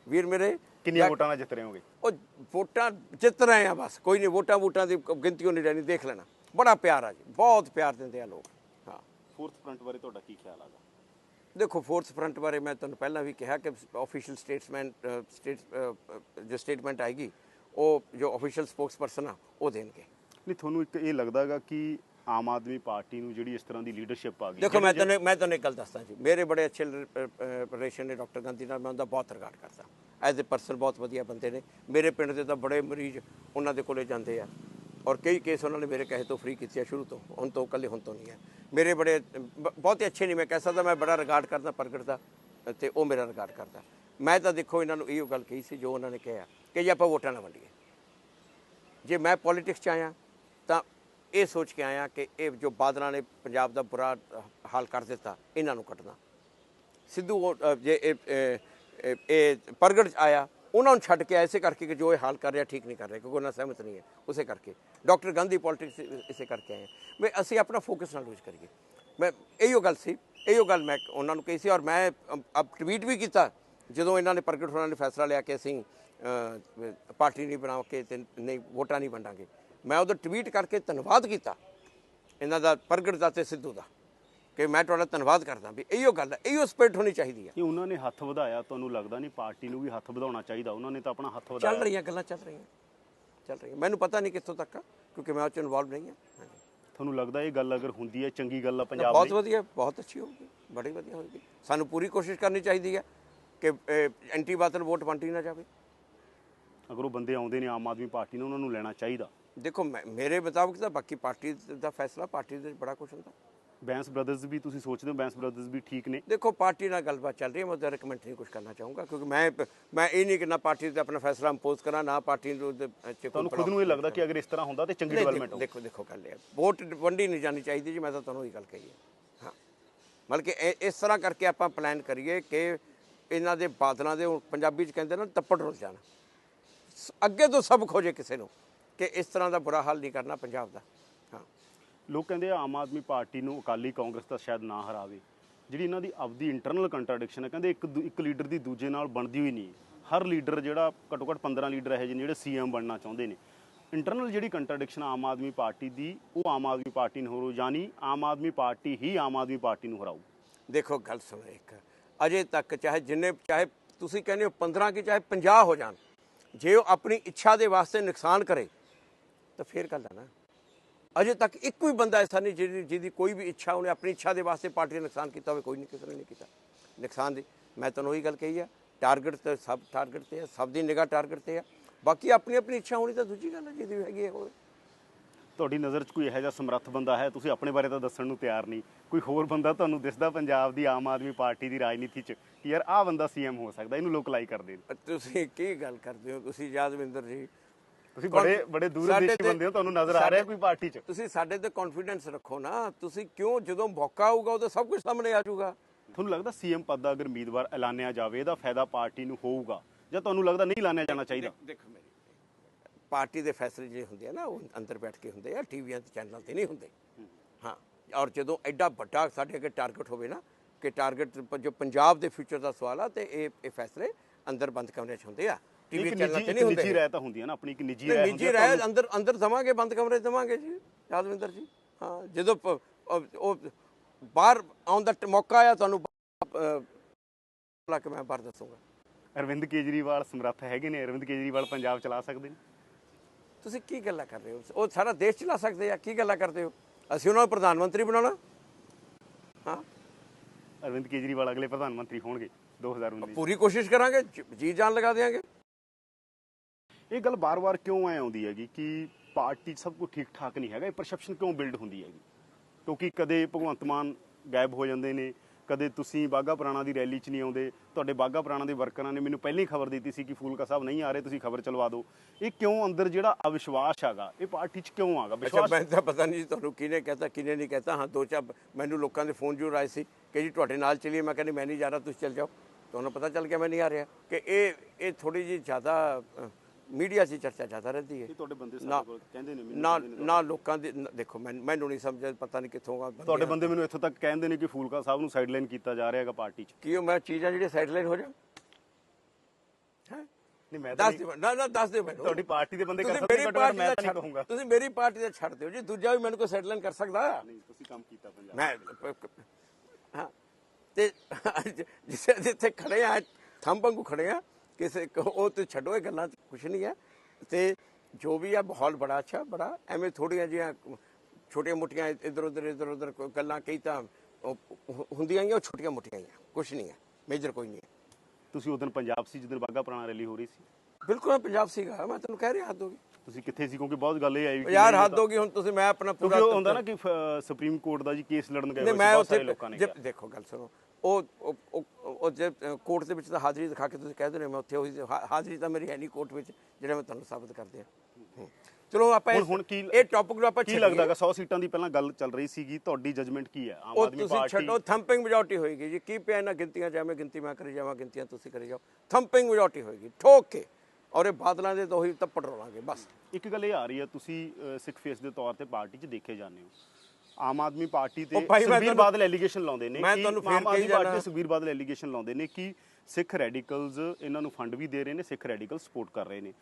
ਵੀਰ ਮੇਰੇ ਕਿੰਨੀਆਂ ਵੋਟਾਂ ਨਾਲ ਜਿੱਤ ਰਹੇ ਹੋਗੇ? ਉਹ ਵੋਟਾਂ ਜਿੱਤ ਰਹੇ ਆ ਬਸ ਕੋਈ ਨਹੀਂ ਵੋਟਾਂ ਵੋਟਾਂ ਦੀ ਗਿਣਤੀ ਨਹੀਂ ਰਹਿਣੀ ਦੇਖ ਲੈਣਾ। ਬੜਾ ਪਿਆਰ ਆ ਜੀ ਬਹੁਤ ਪਿਆਰ ਦਿੰਦੇ ਆ ਲੋਕ ਹਾਂ। ਫੋਰਥ ਫਰੰਟ ਬਾਰੇ ਤੁਹਾਡਾ ਕੀ ਖਿਆਲ ਆਗਾ ਦੇਖੋ ਫੋਰਥ ਫਰੰਟ ਬਾਰੇ ਮੈਂ ਤੁਹਾਨੂੰ ਪਹਿਲਾਂ ਵੀ ਕਿਹਾ ਕਿ ਆਫੀਸ਼ੀਅਲ ਸਟੇਟਮੈਂਟ ਸਟੇਟ ਜੋ ਸਟੇਟਮੈਂਟ ਆਏਗੀ ਉਹ ਜੋ ਆਫੀਸ਼ੀਅਲ ਸਪੋਕਸਪਰਸਨ ਆ ਉਹ ਦੇਣਗੇ। ਨਹੀਂ ਤੁਹਾਨੂੰ ਇੱਕ ਇਹ ਲੱਗਦਾਗਾ ਕਿ ਆਮ ਆਦਮੀ ਪਾਰਟੀ ਨੂੰ ਜਿਹੜੀ ਇਸ ਤਰ੍ਹਾਂ ਦੀ ਲੀਡਰਸ਼ਿਪ ਆ ਗਈ। ਦੇਖੋ ਮੈਂ ਤੁਹਾਨੂੰ ਮੈਂ ਤੁਹਾਨੂੰ ਇੱਕ ਗੱਲ ਦੱਸਦਾ ਜੀ। ਮੇਰੇ ਬੜੇ ਅੱਛੇ ਰਿਲੇਸ਼ਨ ਨੇ ਡਾਕਟਰ ਗਾਂਧੀ ਨਾਲ ਮੈਂ ਉਹਦਾ ਬਹੁਤ ਰਿਗਾਰਡ ਕਰਦਾ। ਐਜ਼ ਅ ਪਰਸਨ ਬਹੁਤ ਵਧੀਆ ਬੰਦੇ ਨੇ। ਮੇਰੇ ਪਿੰਡ ਦੇ ਤਾਂ ਬੜੇ ਮਰੀਜ਼ ਉਹਨਾਂ ਦੇ ਕੋਲੇ ਜਾਂਦੇ ਆ। ਔਰ ਕਈ ਕੇਸ ਉਹਨਾਂ ਨੇ ਮੇਰੇ ਕਹੇ ਤੋਂ ਫ੍ਰੀ ਕੀਤੇ ਆ ਸ਼ੁਰੂ ਤੋਂ। ਹੁਣ ਤੋਂ ਕੱਲੇ ਹੁਣ ਤੋਂ ਨਹੀਂ ਹੈ। ਮੇਰੇ ਬੜੇ ਬਹੁਤੇ ਅੱਛੇ ਨਹੀਂ ਮੈਂ ਕਹਿ ਸਕਦਾ ਮੈਂ ਬੜਾ ਰਿਗਾਰਡ ਕਰਦਾ ਪ੍ਰਗਟ ਦਾ ਤੇ ਉਹ ਮੇਰਾ ਰਿਗਾਰਡ ਕਰਦਾ। ਮੈਂ ਤਾਂ ਦੇਖੋ ਇਹਨਾਂ ਨੂੰ ਇਹੋ ਗੱਲ ਕਹੀ ਸੀ ਜੋ ਉਹਨਾਂ ਨੇ ਕਿਹਾ ਕਿ ਜੇ ਆਪਾਂ ਵੋਟਾਂ ਨਾ ਵੰਡੀਏ। ਜੇ ਮੈਂ ਪੋਲਿਟਿਕਸ ਚ ਆਇਆ ਤਾਂ ਇਹ ਸੋਚ ਕੇ ਆਇਆ ਕਿ ਇਹ ਜੋ ਬਾਦਲਾਂ ਨੇ ਪੰਜਾਬ ਦਾ ਬੁਰਾ ਹਾਲ ਕਰ ਦਿੱਤਾ, ਇਹਨਾਂ ਨੂੰ ਕੱਟਣਾ। ਸਿੱਧੂ ਜੇ ਇਹ ਪ੍ਰਗਟ 'ਚ ਆਇਆ, ਉਹਨਾਂ ਨੂੰ ਛੱਡ ਕੇ ਆਇਆ, ਇਸੇ ਕਰਕੇ ਕਿ ਜੋ ਇਹ ਹਾਲ ਕਰ ਰਿਹਾ, ਠੀਕ ਨਹੀਂ ਕਰ ਰਿਹਾ, ਕਿਉਂਕਿ ਉਹਨਾਂ ਸਹਿਮਤ ਨਹੀਂ ਹੈ, ਉਸੇ ਕਰਕੇ। ਡਾਕਟਰ ਗਾਂਧੀ ਪੋਲਿਟਿਕਸ ਇਸੇ ਕਰਕੇ ਆਏ। ਹਾਂ। ਵੀ ਅਸੀਂ ਆਪਣਾ ਫੋਕਸ ਨਾਲ ਯੂਜ਼ ਕਰੀਏ। ਮੈਂ ਇਹੀਓ ਗੱਲ ਸੀ ਇਹੀਓ ਗੱਲ ਮੈਂ ਉਹਨਾਂ ਨੂੰ ਕਹੀ ਸੀ ਔਰ ਮੈਂ ਅਬ ਟਵੀਟ ਵੀ ਕੀਤਾ, ਜਦੋਂ ਇਹਨਾਂ ਨੇ ਪ੍ਰਗਟ ਹੋਣਾ ਨੇ ਫੈਸਲਾ ਲਿਆ ਕਿ ਅਸੀਂ ਪਾਰਟੀ ਨਹੀਂ ਬਣਾ ਕੇ ਤੇ ਨਹੀਂ, ਵੋਟਾਂ ਨਹੀਂ ਵੰਡਾਂਗੇ। ਮੈਂ ਉਹਦਾ ਟਵੀਟ ਕਰਕੇ ਧੰਨਵਾਦ ਕੀਤਾ। ਇਹਨਾਂ ਦਾ ਪ੍ਰਗਟ ਦਾ ਤੇ ਸਿੱਧੂ ਦਾ ਕਿ ਮੈਂ ਤੁਹਾਡਾ ਧੰਨਵਾਦ ਕਰਦਾ ਵੀ ਇਹੀਓ ਗੱਲ ਹੈ ਇਹੀਓ ਸਪਿਰਿਟ ਹੋਣੀ ਚਾਹੀਦੀ ਹੈ। ਕਿ ਉਹਨਾਂ ਨੇ ਹੱਥ ਵਧਾਇਆ ਤੁਹਾਨੂੰ ਲੱਗਦਾ ਨਹੀਂ ਪਾਰਟੀ ਨੂੰ ਵੀ ਹੱਥ ਵਧਾਉਣਾ ਚਾਹੀਦਾ ਉਹਨਾਂ ਨੇ ਤਾਂ ਆਪਣਾ ਹੱਥ ਚੱਲ ਵਧਾਇਆ ਰਹੀਆਂ ਗੱਲਾਂ ਚੱਲ ਰਹੀਆਂ ਚੱਲ ਰਹੀਆਂ। ਮੈਨੂੰ ਪਤਾ ਨਹੀਂ ਕਿੱਥੋਂ ਤੱਕ ਕਿਉਂਕਿ ਮੈਂ ਉਹ ਚ ਇਨਵੋਲਵ ਨਹੀਂ ਹਾਂ। ਤੁਹਾਨੂੰ ਲੱਗਦਾ ਇਹ ਗੱਲ ਅਗਰ ਹੁੰਦੀ ਹੈ ਚੰਗੀ ਗੱਲ ਆ ਪੰਜਾਬ ਬਹੁਤ ਲਈ ਵਧੀਆ ਬਹੁਤ ਅੱਛੀ ਹੋਊਗੀ ਬੜੀ ਵਧੀਆ ਹੋਊਗੀ। ਸਾਨੂੰ ਪੂਰੀ ਕੋਸ਼ਿਸ਼ ਕਰਨੀ ਚਾਹੀਦੀ ਹੈ ਕਿ ਐਂਟੀ ਬਾਦਲ ਵੋਟ ਵੰਡੀ ਨਾ ਜਾਵੇ। ਅਗਰ ਉਹ ਬੰਦੇ ਆਉਂਦੇ ਨੇ ਆਮ ਆਦਮੀ ਪਾਰਟੀ ਨੂੰ ਉਹਨਾਂ ਨੂੰ ਲੈਣਾ ਚਾਹੀਦਾ। ਦੇਖੋ ਮੇਰੇ ਮੁਤਾਬਕ ਤਾਂ ਬਾਕੀ ਪਾਰਟੀ ਦਾ ਫੈਸਲਾ ਪਾਰਟੀ ਦੇ ਬੜਾ ਕੁਝ ਹੁੰਦਾ। ਬੈਂਸ ਬ੍ਰਦਰਜ਼ ਵੀ ਤੁਸੀਂ ਸੋਚਦੇ ਹੋ ਬੈਂਸ ਬ੍ਰਦਰਜ਼ ਵੀ ਠੀਕ ਨੇ? ਦੇਖੋ ਪਾਰਟੀ ਨਾਲ ਗੱਲਬਾਤ ਚੱਲ ਰਹੀ ਹੈ ਮੈਂ ਉਹਦਾ ਰეკਮੈਂਡ ਨਹੀਂ ਕੁਝ ਕਰਨਾ ਚਾਹੂੰਗਾ ਕਿਉਂਕਿ ਮੈਂ ਮੈਂ ਇਹ ਨਹੀਂ ਕਿ ਨਾ ਪਾਰਟੀ ਤੇ ਆਪਣਾ ਫੈਸਲਾ ਇੰਪੋਜ਼ ਕਰਾਂ ਨਾ ਪਾਰਟੀ ਨੂੰ ਤੁਹਾਨੂੰ ਖੁਦ ਨੂੰ ਇਹ ਲੱਗਦਾ ਕਿ ਅਗਰ ਇਸ ਤਰ੍ਹਾਂ ਹੁੰਦਾ ਤੇ ਚੰਗੀ ਡਿਵੈਲਪਮੈਂਟ ਹੋ ਦੇਖੋ ਦੇਖੋ ਗੱਲ ਇਹ ਵੋਟ ਵੰਡੀ ਨਹੀਂ ਜਾਣੀ ਚਾਹੀਦੀ ਜੀ ਮੈਂ ਤਾਂ ਤੁਹਾਨੂੰ ਇਹ ਗੱਲ ਕਹੀ ਹੈ। ਹਾਂ। ਬਲਕਿ ਇਹ- ਇਸ ਤਰ੍ਹਾਂ ਕਰਕੇ ਆਪਾਂ ਪਲਾਨ ਕਰੀਏ ਕਿ ਇਹਨਾਂ ਦੇ ਬਾਦਲਾਂ ਦੇ ਪੰਜਾਬੀ ਚ ਕਹਿੰਦੇ ਨਾ ਤੱਪੜ ਰੁੱਲ ਜਾਣਾ। ਅੱਗੇ ਤੋਂ ਸਭ ਖੋਜੇ ਕਿਸੇ ਨੂੰ। ਕਿ ਇਸ ਤਰ੍ਹਾਂ ਦਾ ਬੁਰਾ ਹਾਲ ਨਹੀਂ ਕਰਨਾ ਪੰਜਾਬ ਦਾ। ਹਾਂ। ਲੋਕ ਕਹਿੰਦੇ ਆ ਆਮ ਆਦਮੀ ਪਾਰਟੀ ਨੂੰ ਅਕਾਲੀ ਕਾਂਗਰਸ ਤਾਂ ਸ਼ਾਇਦ ਨਾ ਹਰਾਵੇ। ਜਿਹੜੀ ਇਹਨਾਂ ਦੀ ਆਪਦੀ ਇੰਟਰਨਲ ਕੰਟਰਡਿਕਸ਼ਨ ਹੈ ਕਹਿੰਦੇ ਇੱਕ ਦੂ- ਇੱਕ ਲੀਡਰ ਦੀ ਦੂਜੇ ਨਾਲ ਬਣਦੀ ਹੋਈ ਨਹੀਂ। ਹਰ ਲੀਡਰ ਜਿਹੜਾ ਘੱਟੋ ਘੱਟ 15 ਲੀਡਰ ਹੈ ਜਿਹੜੇ ਸੀਐਮ ਬਣਨਾ ਚਾਹੁੰਦੇ ਨੇ। ਇੰਟਰਨਲ ਜਿਹੜੀ ਕੰਟਰਡਿਕਸ਼ਨ ਆਮ ਆਦਮੀ ਪਾਰਟੀ ਦੀ ਉਹ ਆਮ ਆਦਮੀ ਪਾਰਟੀ ਨੂੰ ਹਰਾਉ ਯਾਨੀ ਆਮ ਆਦਮੀ ਪਾਰਟੀ ਹੀ ਆਮ ਆਦਮੀ ਪਾਰਟੀ ਨੂੰ ਹਰਾਊ। ਦੇਖੋ ਗੱਲ ਸੁਣੋ ਇੱਕ। ਅਜੇ ਤੱਕ ਚਾਹੇ ਜਿੰਨੇ ਚਾਹੇ ਤੁਸੀਂ ਕਹਿੰਦੇ ਹੋ 15 ਕਿ ਚਾਹੇ 50 ਹੋ ਜਾਣ ਜੇ ਉਹ ਆਪਣੀ ਇੱਛਾ ਦੇ ਵਾਸਤੇ ਨੁਕਸਾਨ ਕਰੇ ਤਾਂ ਫੇਰ ਗੱਲ ਹੈ ਨਾ। ਅਜੇ ਤੱਕ ਇੱਕ ਵੀ ਬੰਦਾ ਐਸਾ ਨਹੀਂ ਜਿਹਦੀ ਜਿਹਦੀ ਕੋਈ ਵੀ ਇੱਛਾ ਉਹਨੇ ਆਪਣੀ ਇੱਛਾ ਦੇ ਵਾਸਤੇ ਪਾਰਟੀ ਦਾ ਨੁਕਸਾਨ ਕੀਤਾ ਹੋਵੇ ਕੋਈ ਨਹੀਂ ਕਿਸੇ ਨੇ ਨਹੀਂ ਕੀਤਾ। ਨੁਕਸਾਨ ਦੀ ਮੈਂ ਤੁਹਾਨੂੰ ਉਹੀ ਗੱਲ ਕਹੀ ਆ ਟਾਰਗੇਟ ਤੇ ਸਭ ਟਾਰਗੇਟ ਤੇ ਆ ਸਭ ਦੀ ਨਿਗਾਹ ਟਾਰਗੇਟ ਤੇ ਆ। ਬਾਕੀ ਆਪਣੀ ਆਪਣੀ ਇੱਛਾ ਹੋਣੀ ਤਾਂ ਦੂਜੀ ਗੱਲ ਹੈ ਜਿਹਦੀ ਹੈਗੀ ਹੋਵੇ ਤੁਹਾਡੀ ਨਜ਼ਰ 'ਚ ਕੋਈ ਇਹੋ ਜਿਹਾ ਸਮਰੱਥ ਬੰਦਾ ਹੈ? ਤੁਸੀਂ ਆਪਣੇ ਬਾਰੇ ਤਾਂ ਦੱਸਣ ਨੂੰ ਤਿਆਰ ਨਹੀਂ। ਕੋਈ ਹੋਰ ਬੰਦਾ ਤੁਹਾਨੂੰ ਦਿਸਦਾ ਪੰਜਾਬ ਦੀ ਆਮ ਆਦਮੀ ਪਾਰਟੀ ਦੀ ਰਾਜਨੀਤੀ 'ਚ ਕਿ ਯਾਰ ਆਹ ਬੰਦਾ ਸੀਐਮ ਹੋ ਸਕਦਾ ਇਹਨੂੰ ਲੋਕ ਲਾਈਕ ਕਰਦੇ ਤੁਸੀਂ ਕੀ ਗੱਲ ਕਰਦੇ ਹੋ? ਤੁਸੀਂ ਯਾਦਵਿੰਦਰ ਜੀ ਤੁਸੀਂ ਬੜੇ ਬੜੇ ਦੂਰਦੇਸ਼ੀ ਬੰਦੇ ਹੋ ਤੁਹਾਨੂੰ ਨਜ਼ਰ ਆ ਰਿਹਾ ਕੋਈ ਪਾਰਟੀ 'ਚ। ਤੁਸੀਂ ਸਾਡੇ ਤੇ ਕੌਨਫੀਡੈਂਸ ਰੱਖੋ ਨਾ। ਤੁਸੀਂ ਕਿਉਂ ਜਦੋਂ ਮੌਕਾ ਆਊਗਾ ਉਦੋਂ ਸਭ ਕੁਝ ਸਾਹਮਣੇ ਆ ਜਾਊਗਾ। ਤੁਹਾਨੂੰ ਲੱਗਦਾ ਸੀਐਮ ਪਦ ਦਾ ਅਗਰ ਉਮੀਦਵਾਰ ਐਲਾਨਿਆ ਜਾਵੇ ਇਹਦਾ ਫਾਇਦਾ ਪਾਰਟੀ ਨੂੰ ਹੋਊਗਾ? ਜਾਂ ਤੁਹਾਨੂੰ ਲੱਗਦਾ ਨਹੀਂ ਐਲਾਨਿਆ ਜਾਣਾ ਚਾਹੀਦਾ? ਦੇਖੋ ਮੇਰੀ ਪਾਰਟੀ ਦੇ ਫੈਸਲੇ ਜਿਹੜੇ ਹੁੰਦੇ ਆ ਨਾ ਉਹ ਅੰਦਰ ਬੈਠ ਕੇ ਹੁੰਦੇ ਆ ਟੀਵੀਆਂ ਤੇ ਚੈਨਲਾਂ ਤੇ ਨਹੀਂ ਹੁੰਦੇ। ਹਾਂ ਔਰ ਜਦੋਂ ਐਡਾ ਵੱਡਾ ਸਾਡੇ ਅੱਗੇ ਟਾਰਗੇਟ ਹੋਵੇ ਨਾ ਕਿ ਟਾਰਗੇਟ ਜੋ ਪੰਜਾਬ ਦੇ ਫਿਊਚਰ ਦਾ ਸਵਾਲ ਆ ਤੇ ਇਹ ਇਹ ਫੈਸਲੇ ਅੰਦਰ ਬੰਦ ਕਮਰੇ 'ਚ ਹੁੰਦੇ ਆ। ਟੀਵੀ ਚੈਨਲਾਂ ਨਿੱਜੀ ਤੇ ਨਹੀਂ ਨਿੱਜੀ ਹੁੰਦੇ। ਰਾਏ ਤਾਂ ਹੁੰਦੀ ਹੈ ਨਾ ਆਪਣੀ ਇੱਕ ਨਿੱਜੀ ਰਾਏ ਨਿੱਜੀ ਰਾਏ ਅੰਦਰ ਅੰਦਰ ਦਵਾਂਗੇ ਬੰਦ ਕਮਰੇ ਦਵਾਂਗੇ ਜੀ ਯਾਦਵਿੰਦਰ ਜੀ। ਹਾਂ ਜਦੋਂ ਉਹ- ਬਾਹਰ ਆਉਣ ਦਾ ਮੌਕਾ ਆਇਆ ਤੁਹਾਨੂੰ ਲਾ ਕੇ ਮੈਂ ਬਾਹਰ ਦੱਸੂਗਾ। ਅਰਵਿੰਦ ਕੇਜਰੀਵਾਲ ਸਮਰੱਥ ਹੈਗੇ ਨੇ ਅਰਵਿੰਦ ਕੇਜਰੀਵਾਲ ਪੰਜਾਬ ਚਲਾ ਸਕਦੇ ਨੇ। ਤੁਸੀਂ ਕੀ ਗੱਲਾਂ ਕਰ ਰਹੇ ਹੋ? ਉਹ ਸਾਰਾ ਦੇਸ਼ ਚਲਾ ਸਕਦੇ ਆ ਕੀ ਗੱਲਾਂ ਕਰਦੇ ਹੋ? ਅਸੀਂ ਉਹਨਾਂ ਨੂੰ ਪ੍ਰਧਾਨ ਮੰਤਰੀ ਬਣਾਉਣਾ। ਹਾਂ। ਅਰਵਿੰਦ ਕੇਜਰੀਵਾਲ ਅਗਲੇ ਪ੍ਰਧਾਨ ਮੰਤਰੀ ਹੋਣਗੇ 2019 ਪੂਰੀ ਕੋਸ਼ਿਸ਼ ਕਰਾਂਗੇ ਜ- ਜੀ ਜਾਨ ਲਗਾ ਦੇਾਂਗੇ ਇਹ ਗੱਲ ਬਾਰ-ਬਾਰ ਕਿਉਂ ਐ ਆਉਂਦੀ ਹੈਗੀ ਕਿ ਪਾਰਟੀ ਸਭ ਕੁਝ ਠੀਕ ਠਾਕ ਨਹੀਂ ਹੈਗਾ? ਇਹ ਪਰਸੈਪਸ਼ਨ ਕਿਉਂ ਬਿਲਡ ਹੁੰਦੀ ਹੈਗੀ? ਕਿਉਂਕਿ ਕਦੇ ਭਗਵੰਤ ਮਾਨ ਗਾਇਬ ਹੋ ਜਾਂਦੇ ਨੇ ਕਦੇ ਤੁਸੀਂ ਬਾਗਾ ਪੁਰਾਣਾ ਦੀ ਰੈਲੀ 'ਚ ਨਹੀਂ ਆਉਂਦੇ ਤੁਹਾਡੇ ਬਾਗਾ ਪੁਰਾਣਾ ਦੇ ਵਰਕਰਾਂ ਨੇ ਮੈਨੂੰ ਪਹਿਲਾਂ ਹੀ ਖਬਰ ਦਿੱਤੀ ਸੀ ਕਿ ਫੂਲਕਾ ਸਾਹਿਬ ਨਹੀਂ ਆ ਰਹੇ ਤੁਸੀਂ ਖਬਰ ਚਲਵਾ ਦਿਓ। ਇਹ ਕਿਉਂ ਅੰਦਰ ਜਿਹੜਾ ਅਵਿਸ਼ਵਾਸ ਹੈਗਾ ਇਹ ਪਾਰਟੀ 'ਚ ਕਿਉਂ ਆਗਾ? ਵਿਸ਼ਵਾਸ ਮੈਂ ਤਾਂ ਪਤਾ ਨਹੀਂ ਤੁਹਾਨੂੰ ਕਿਹਨੇ ਕਹਤਾ ਕਿਹਨੇ ਨਹੀਂ ਕਹਤਾ। ਹਾਂ ਦੋ ਚਾਰ ਮੈਨੂੰ ਲੋਕਾਂ ਦੇ ਫੋਨ ਜੁਰ ਆਏ ਸੀ ਕਿ ਜੀ ਤੁਹਾਡੇ ਨਾਲ ਚਲੀਏ। ਮੈਂ ਕਹਿੰਦੀ ਮੈਂ ਨਹੀਂ ਜਾ ਰਹਾ ਤੁਸੀਂ ਚੱਲ ਜਾਓ। ਤੁਹਾਨੂੰ ਪਤਾ ਚੱਲ ਗਿਆ ਮੈਂ ਨਹੀਂ ਆ ਰਿਹਾ। ਕਿ ਇਹ ਇਹ ਥੋੜੀ ਜੀ ਜ਼ਿਆਦਾ ਮੀਡੀਆ 'ਚ ਚਰਚਾ ਜ਼ਿਆਦਾ ਰਹਿੰਦੀ ਹੈ। ਤੁਹਾਡੇ ਬੰਦੇ ਸਾਡੇ ਕੋਲ ਕਹਿੰਦੇ ਨੇ ਨਾ ਨਾ ਲੋਕਾਂ ਦੀ ਦੇਖੋ ਮੈਂ ਮੈਨੂੰ ਨਹੀਂ ਸਮਝ ਪਤਾ ਨਹੀਂ ਕਿੱਥੋਂ ਆ ਤੁਹਾਡੇ। ਬੰਦੇ ਮੈਨੂੰ ਇੱਥੋਂ ਤੱਕ ਕਹਿੰਦੇ ਨੇ ਕਿ ਫੂਲਕਾ ਸਾਹਿਬ ਨੂੰ ਸਾਈਡਲਾਈਨ ਕੀਤਾ ਜਾ ਰਿਹਾ ਹੈਗਾ ਪਾਰਟੀ 'ਚ। ਕੀ ਉਹ ਮੈਂ ਚੀਜ਼ਾਂ ਜਿਹੜੀਆਂ ਸਾਈਡਲਾਈਨ ਹੋ ਜਾ ਹੈ? ਨਹੀਂ ਮੈਂ ਦੱਸ ਦਿਓ ਨਾ ਨਾ ਦੱਸ ਦਿਓ ਮੈਨੂੰ। ਤੁਹਾਡੀ ਪਾਰਟੀ ਦੇ ਬੰਦੇ ਕਰ ਤੁਸੀਂ ਸਕਦੇ ਮੇਰੀ ਘੱਟੋ ਪਾਰਟੀ ਮੈਂ ਦਾ ਨਹੀਂ ਛੱਡ ਕਹੂੰਗਾ। ਤੁਸੀਂ ਮੇਰੀ ਪਾਰਟੀ ਦਾ ਛੱਡ ਦਿਓ। ਜੀ ਦੂਜਾ ਵੀ ਮੈਨੂੰ ਕੋਈ ਸੈਟਲਨ ਕਰ ਸਕਦਾ? ਨਹੀਂ ਤੁਸੀਂ ਕੰਮ ਕੀਤਾ ਪੰਜਾਬ ਮੈਂ ਹਾਂ। ਤੇ ਜਿਸੇ ਜਿੱਥੇ ਖੜੇ ਆ ਥੰਮ ਵਾਂਗੂ ਖੜੇ ਆ ਕਿਸੇ ਉਹ ਤੇ ਛੱਡੋ ਇਹ ਗੱਲਾਂ ਕੁਛ ਨਹੀਂ ਹੈ। ਤੇ ਜੋ ਵੀ ਆ ਮਾਹੌਲ ਬੜਾ ਅੱਛਾ ਬੜਾ ਐਵੇਂ ਥੋੜੀਆਂ ਜਿਹੀਆਂ ਛੋਟੀਆਂ ਮੋਟੀਆਂ ਇਧਰ ਉਧਰ ਇਧਰ ਉਧਰ ਗੱਲਾਂ ਕਈ ਤਾਂ ਹੁੰਦੀਆਂ ਹੀ ਉਹ ਛੋਟੀਆਂ ਮੋਟੀਆਂ ਹੀ ਆ ਕੁਛ ਨਹੀਂ ਹੈ ਮੇਜਰ ਕੋਈ ਨਹੀਂ ਹੈ। ਤੁਸੀਂ ਉਸ ਦਿਨ ਪੰਜਾਬ ਸੀ ਜਦੋਂ ਬਾਗਾ ਪੁਰਾਣਾ ਰੈਲੀ ਹੋ ਰਹੀ ਸੀ? ਬਿਲਕੁਲ ਪੰਜਾਬ ਸੀਗਾ ਮੈਂ ਤੈਨੂੰ ਕਹਿ ਰਿਹਾ ਹੱਦ ਹੋ ਗਈ। ਤੁਸੀਂ ਕਿੱਥੇ ਸੀ? ਕਿਉਂਕਿ ਬਹੁਤ ਗੱਲ ਇਹ ਆਈ ਯਾਰ ਹੱਦ ਹੋ ਗਈ ਹੁਣ ਤੁਸੀਂ ਮੈਂ ਆਪਣਾ ਪੂਰਾ ਹੁੰਦਾ ਨਾ ਕਿ ਸੁਪਰੀਮ ਕੋਰਟ ਦਾ ਜੀ ਕੇਸ ਲੜਨ ਗਏ ਹੋਏ ਸੀ, ਬਹੁਤ ਸਾਰੇ ਲੋਕਾਂ ਨੇ। ਦੇਖੋ ਗੱਲ ਸੁਣੋ ਉਹ ਉਹ- ਉਹ ਉਹ ਜੇ ਕੋਰਟ ਦੇ ਵਿੱਚ ਤਾਂ ਹਾਜ਼ਰੀ ਦਿਖਾ ਕੇ ਤੁਸੀਂ ਕਹਿ ਦਿੰਦੇ ਮੈਂ ਉੱਥੇ ਹੋਈ ਸੀ। ਹਾ- ਹਾਜ਼ਰੀ ਤਾਂ ਮੇਰੀ ਹੈ ਨਹੀਂ ਕੋਰਟ ਵਿੱਚ ਜਿਹੜਾ ਮੈਂ ਤੁਹਾਨੂੰ ਸਾਬਤ ਕਰਦੇ ਆ ਚਲੋ ਆਪਾਂ ਹੁਣ ਕੀ ਇਹ ਟੌਪਿਕ ਨੂੰ ਆਪਾਂ ਕੀ। ਲੱਗਦਾਗਾ 100 ਸੀਟਾਂ ਦੀ ਪਹਿਲਾਂ ਗੱਲ ਚੱਲ ਰਹੀ ਸੀਗੀ ਤੁਹਾਡੀ ਜਜਮੈਂਟ ਕੀ ਹੈ? ਆਮ ਉਹ ਆਦਮੀ ਤੁਸੀਂ ਪਾਰਟੀ ਛੱਡੋ ਥੰਪਿੰਗ ਮੈਜੋਰਟੀ ਹੋਏਗੀ ਜੀ। ਕੀ ਪਿਆ ਇਹਨਾਂ ਗਿਣਤੀਆਂ ਜਾਵੇਂ ਗਿਣਤੀ ਮੈਂ ਕਰੀ ਜਾਵਾਂ ਗਿਣਤੀਆਂ ਤੁਸੀਂ ਕਰੀ ਜਾਓ। ਥੰਪਿੰਗ ਮੈਜੋਰਟੀ ਹੋਏਗੀ। ਠੋਕ ਕੇ। ਔਰ ਇਹ ਬਾਦਲਾਂ ਦੇ ਤਾਂ ਉਹੀ ਤੱਪੜ ਰੋਲਾਂਗੇ ਬਸ। ਇੱਕ ਗੱਲ ਇਹ ਆ ਰਹੀ ਹੈ ਤੁਸੀਂ ਸਿੱਖ ਫੇਸ ਦੇ ਤੌਰ ਤੇ ਪਾਰਟੀ 'ਚ ਦੇਖੇ ਜਾਂਦੇ ਹੋ। ਆਮ ਆਦਮੀ ਪਾਰਟੀ ਤੇ ਸੁਖਬੀਰ ਬਾਦਲ ਐਲੀਗੇਸ਼ਨ ਲਾਉਂਦੇ ਨੇ ਮੈਂ ਤੁਹਾਨੂੰ ਫਿਰ ਆਮ ਆਦਮੀ ਕਹੀ ਪਾਰਟੀ ਜਾਣਾ- ਤੇ ਸੁਖਬੀਰ ਬਾਦਲ ਐਲੀਗੇਸ਼ਨ ਲਾਉਂਦੇ ਨੇ ਕਿ ਸਿੱਖ ਰੈਡੀਕਲਸ ਇਹਨਾਂ ਨੂੰ ਫੰਡ ਵੀ ਦੇ ਰਹੇ ਨੇ ਸਿੱਖ ਰੈਡੀਕਲ ਸਪੋਰਟ ਕਰ ਰਹੇ ਨੇ।